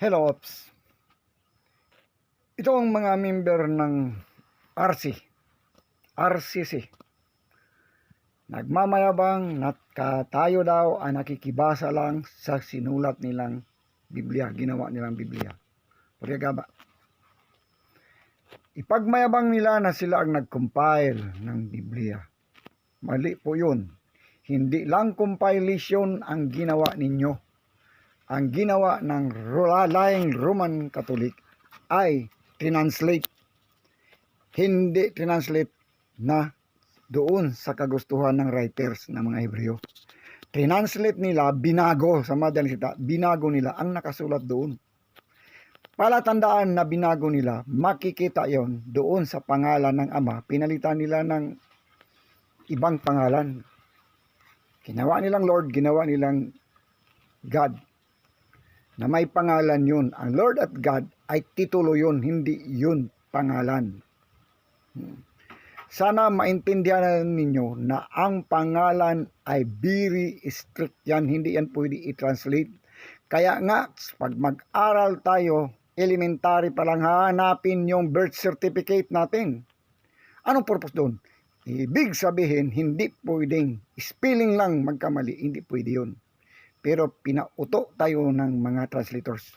Hello, Ops. Ito ang mga member ng RC. RCC. Nagmamayabang na ka- tayo daw ang nakikibasa lang sa sinulat nilang Biblia, ginawa nilang Biblia. Pwede ba? Ipagmayabang nila na sila ang nag-compile ng Biblia. Mali po yun. Hindi lang compilation ang ginawa ninyo ang ginawa ng laing Roman Catholic ay translate. Hindi translate na doon sa kagustuhan ng writers ng mga Hebreo. Translate nila, binago, sa madaling sita, binago nila ang nakasulat doon. Palatandaan na binago nila, makikita yon doon sa pangalan ng Ama, pinalitan nila ng ibang pangalan. Ginawa nilang Lord, ginawa nilang God na may pangalan yun. Ang Lord at God ay titulo yun, hindi yun pangalan. Hmm. Sana maintindihan ninyo na ang pangalan ay very strict yan, hindi yan pwede i-translate. Kaya nga, pag mag-aral tayo, elementary pa lang hanapin yung birth certificate natin. Anong purpose doon? Ibig sabihin, hindi pwedeng, spelling lang magkamali, hindi pwede yun pero pinauto tayo ng mga translators.